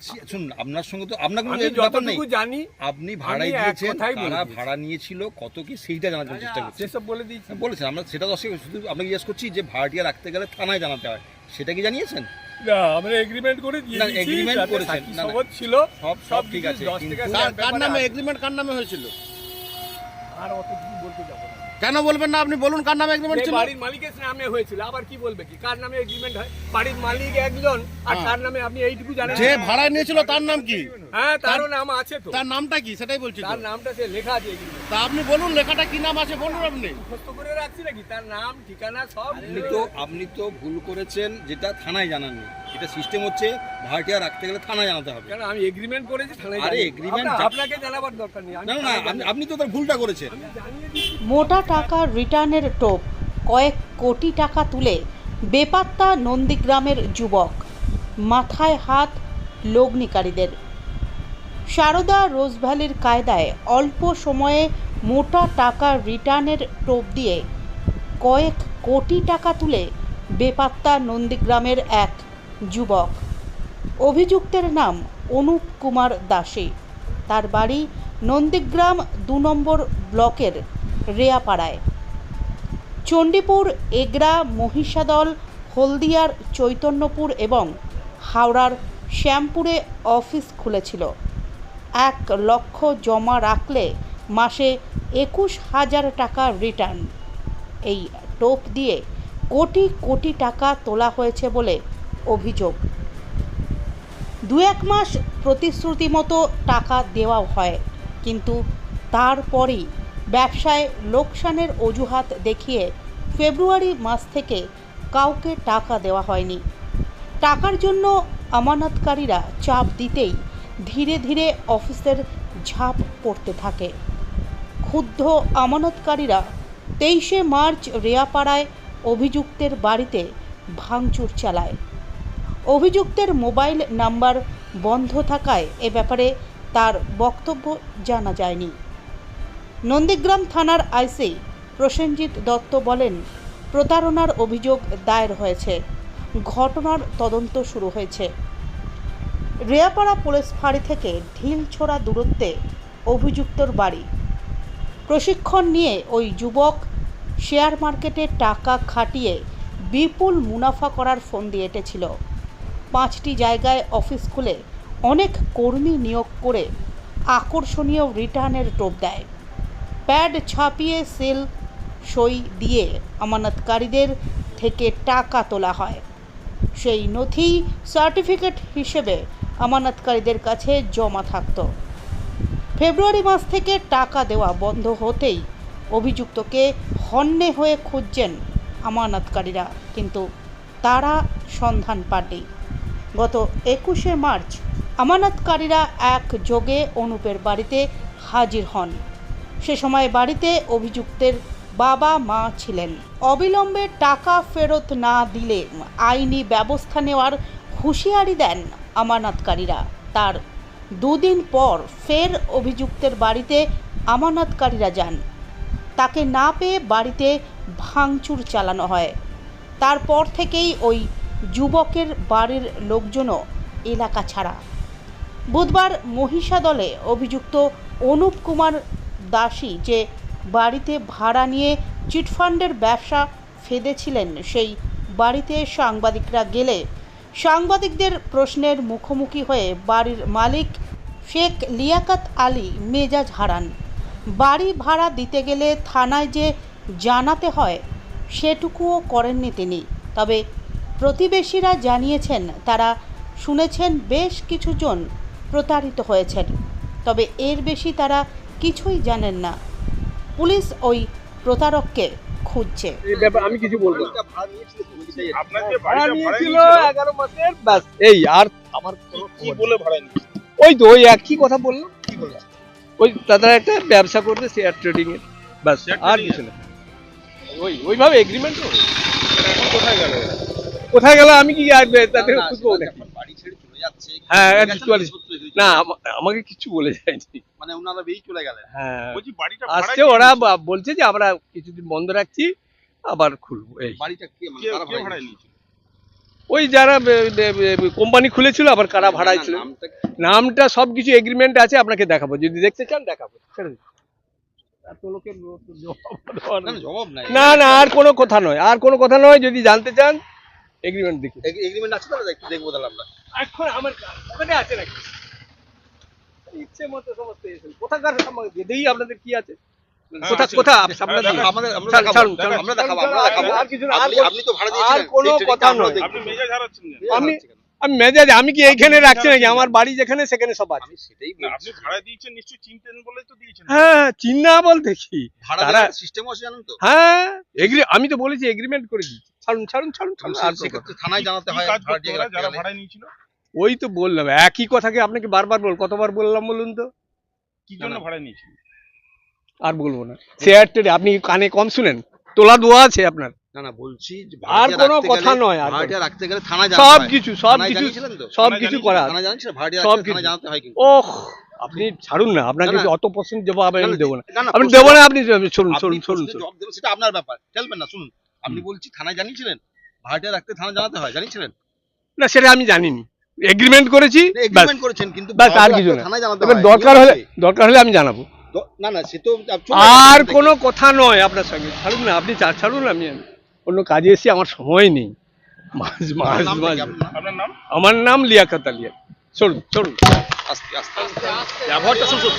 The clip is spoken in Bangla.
সে- শুনুন আপনার সঙ্গে তো আপনার কোনো ব্যাপার নেই। জানি আপনি ভাড়ায় দিয়েছেন কথাই বলে কারা দিয়েছি। ভাড়া নিয়েছিল কত কি সেইটা জানার জন্য চেষ্টা করছি। সেসব বলে দিয়েছি। বলেছেন আমরা সেটা তো শুধু আপনাকে জিজ্ঞেস করছি যে ভাড়াটিয়া রাখতে গেলে থানায় জানাতে হয়। সেটা কি জানিয়েছেন? না আমরা এগ্রিমেন্ট করে দিয়েছি agreement করেছেন। ছিল সব সব সব ঠিক আছে কার নামে এগ্রিমেন্ট কার নামে হয়েছিল? আর অত কিছু বলতে যাব কেন বলবেন না? আপনি বলুন কার নামে এগ্রিমেন্ট ছিল? বাড়ির মালিকের নামে হয়েছিল আবার কি বলবে কি? কার নামে এগ্রিমেন্ট হয়? বাড়ির মালিক একজন আর হ্যাঁ। তার নামে আপনি এইটুকু জানেন যে ভাড়া নিয়েছিল তার নাম কি? হ্যাঁ তারও নাম আছে তো। তার নামটা কি? সেটাই বলছি তার নামটা সে লেখা আছে এগ্রিমেন্ট তা আপনি বলুন লেখাটা কি নাম আছে বলুন আপনি। মুখস্থ করে রাখছি নাকি? তার নাম ঠিকানা সব আপনি তো আপনি তো ভুল করেছেন যেটা থানায় জানাননি এটা সিস্টেম হচ্ছে ভাড়াটিয়া রাখতে গেলে থানায় জানাতে হবে। কেন আমি এগ্রিমেন্ট করেছি থানায় আরে যা- আপনাকে জানাবার দরকার নেই। না না আপনি- তো তার ভুলটা করেছেন। মোটা টাকা রিটার্নের টোপ কয়েক কোটি টাকা তুলে বেপাত্তা নন্দীগ্রামের যুবক মাথায় হাত লগ্নিকারীদের। সারদা রোজভ্যালির কায়দায় অল্প সময়ে মোটা টাকা রিটার্নের টোপ দিয়ে কয়েক কোটি টাকা তুলে বেপাত্তা নন্দীগ্রামের এক যুবক। অভিযুক্তের নাম অনুপ কুমার দাসী। তার বাড়ি নন্দীগ্রাম দু নম্বর ব্লকের রেয়াপাড়ায়। চণ্ডীপুর, এগরা, মহিষাদল, হলদিয়ার চৈতন্যপুর এবং হাওড়ার শ্যামপুরে অফিস খুলেছিল। এক লক্ষ জমা রাখলে মাসে একুশ হাজার টাকা রিটার্ন। এই টোপ দিয়ে কোটি কোটি টাকা তোলা হয়েছে বলে অভিযোগ। দু এক মাস প্রতিশ্রুতি মতো টাকা দেওয়া হয়, কিন্তু তারপরই ব্যবসায় লোকসানের অজুহাত দেখিয়ে ফেব্রুয়ারি মাস থেকে কাউকে টাকা দেওয়া হয়নি। টাকার জন্য আমানতকারীরা চাপ দিতেই ধীরে ধীরে অফিসের ঝাঁপ পড়তে থাকে। ক্ষুব্ধ আমানতকারীরা তেইশে মার্চ রেয়াপাড়ায় অভিযুক্তের বাড়িতে ভাঙচুর চালায়। অভিযুক্তের মোবাইল নাম্বার বন্ধ থাকায় এ ব্যাপারে তার বক্তব্য জানা যায়নি। নন্দীগ্রাম থানার আইসি প্রসেনজিৎ দত্ত বলেন, প্রতারণার অভিযোগ দায়ের হয়েছে। ঘটনার তদন্ত শুরু হয়েছে। রেয়াপাড়া পুলিশ ফাঁড়ি থেকে ঢিল ছোড়া দূরত্বে অভিযুক্তর বাড়ি। প্রশিক্ষণ নিয়ে ওই যুবক শেয়ার মার্কেটে টাকা খাটিয়ে বিপুল মুনাফা করার ফোন দিয়ে এঁটেছিল। পাঁচটি জায়গায় অফিস খুলে অনেক কর্মী নিয়োগ করে আকর্ষণীয় রিটার্নের টোপ দেয়। প্যাড ছাপিয়ে সেল, সই দিয়ে আমানতকারীদের থেকে টাকা তোলা হয়। সেই নথি সার্টিফিকেট হিসেবে আমানতকারীদের কাছে জমা থাকতো। ফেব্রুয়ারি মাস থেকে টাকা দেওয়া বন্ধ হতেই অভিযুক্তকে হন্যে হয়ে খুঁজছেন আমানতকারীরা, কিন্তু তারা সন্ধান পাননি। গত একুশে মার্চ আমানতকারীরা এক যোগে অনুপের বাড়িতে হাজির হন। সে সময় বাড়িতে অভিযুক্তের বাবা মা ছিলেন। অবিলম্বে টাকা ফেরত না দিলে আইনি ব্যবস্থা নেওয়ার হুঁশিয়ারি দেন আমানতকারীরা। তার দুদিন পর ফের অভিযুক্তের বাড়িতে আমানতকারীরা যান। তাকে না পেয়ে বাড়িতে ভাঙচুর চালানো হয়। তারপর থেকেই ওই যুবকের বাড়ির লোকজনও এলাকা ছাড়া। বুধবার মহিষাদলে অভিযুক্ত অনুপ কুমার দাসী যে বাড়িতে ভাড়া নিয়ে চিটফান্ডের ব্যবসা ফেদেছিলেন, সেই বাড়িতে সাংবাদিকরা গেলে সাংবাদিকদের প্রশ্নের মুখোমুখি হয়ে বাড়ির মালিক শেখ লিয়াকাত আলী মেজাজ হারান। বাড়ি ভাড়া দিতে গেলে থানায় যে জানাতে হয়, সেটুকুও করেননি তিনি। তবে প্রতিবেশীরা জানিয়েছেন, তারা শুনেছেন বেশ কিছুজন প্রতারিত হয়েছেন। তবে এর বেশি তারা কিছুই জানেন না। পুলিশ ওই প্রতারককে খুঁজছে। আমি কিছু বলব না। আপনার যে ভাড়া নিয়েছিল নিয়েছিল, এগারো মাসের ব্যাস। এই আর আমার কি বলে ভাড়া ওই তো ওই একই কথা বললাম। কি? ওই তারা একটা ব্যবসা করবে শেয়ার ট্রেডিং এর। ব্যাস আর কিছু না। ওই ওইভাবে এগ্রিমেন্ট তো কোথায় গেল? কোথায় গেল? আমি কি খুঁজবো নাকি? চলে যাচ্ছে হ্যাঁ। না আমাকে কিছু বলে যায়নি। মানে ওনারা বেরিয়ে চলে গেলেন। হ্যাঁ। বলছি বাড়িটা আজকে ওরা বলছে যে আমরা কিছুদিন বন্ধ রাখছি আবার খুলবো। এই। বাড়িটা কে মানে কারা ভাড়া ভাড়া নিয়েছিল? নিয়েছিল? ওই যারা কোম্পানি খুলেছিল আবার কারা ভাড়ায় ছিল? নামটা সব কিছু এগ্রিমেন্ট আছে আপনাকে দেখাবো। যদি দেখতে চান দেখাবো। না না, জবাব নাই। না না আর কোনো কথা নয়। আর কোনো কথা নয় যদি জানতে চান এগ্রিমেন্ট দেখি। এগ্রিমেন্ট আছে তাহলে একটু দেখব তাহলে আমরা। এখন আমার ওখানে আছে নাকি? ইচ্ছে মতো সমস্ত এসে কোথাকার আমার- আপনাদের কি আছে? হ্যাঁ? আমি- মেজাজ আমি কি এইখানে রাখছি নাকি? আমার বাড়ি যেখানে সেখানে সব আছে। আমি সেটাই না, বলছি। আপনি ভাড়া দিয়েছেন নিশ্চয়ই চিনতেন বলেই তো হ্যাঁ চিন্না বলতে কি ভাড়া তারা দেওয়ার সিস্টেম আছে জানেন তো? হ্যাঁ আমি তো বলেছি এগ্রিমেন্ট করে দিচ্ছি ছাড়ুন ছাড়ুন ছাড়ুন থানায় জানাতে হয় ভাড়া ওই তো বললাম একই কথাকে আপনাকে বারবার বল কতবার বললাম বলুন তো? কি জন্য না, না। ভাড়ায় নিয়েছিল আর বলব না। শেয়ার ট্রেড আপনি কানে কম শুনেন। তোলা দোয়া আছে আপনার। না না বলছি আর কোনো কথা নয়, আর কোনো- রাখতে গেলে থানায় জানাতে সব হয়। কিছু সব কিছু সব কিছু করা আছে। থানায় জানিয়েছিলেন সব কিছু। জানাতে হয় কিন্তু। ওহ আপনি ছাড়ুন না আপনাকে। অত পছন্দ আমি দেবো না। আপনি দেবো না আপনি শুনুন শুনুন শুনুন প্রশ্নের শুনুন সেটা আপনার ব্যাপার। চলবেন না শুনুন। আপনি বলছি থানায় জানিয়েছিলেন? ভাড়াটিয়া রাখতে থানায় জানাতে হয় জানিয়েছিলেন? না সেটা আমি জানিনি। এগ্রিমেন্ট করেছি এগ্রিমেন্ট করেছেন কিন্তু ব্যাস, আর কিছু না। দরকার হলে দরকার হলে আমি জানাব। না না সে তো আর কোনো কথা নয় আপনার সঙ্গে। ছাড়ুন না আপনি চা- ছাড়ুন আমি অন্য কাজে এসে আমার সময় নেই। মাস আপনার মাস মাস কি? আপনার নাম? আপনার নাম? আমার নাম লিয়াকাত আলিয়া চলুন চলুন। আস্তে আস্তে আস্তে। ব্যবহারটা শুনুন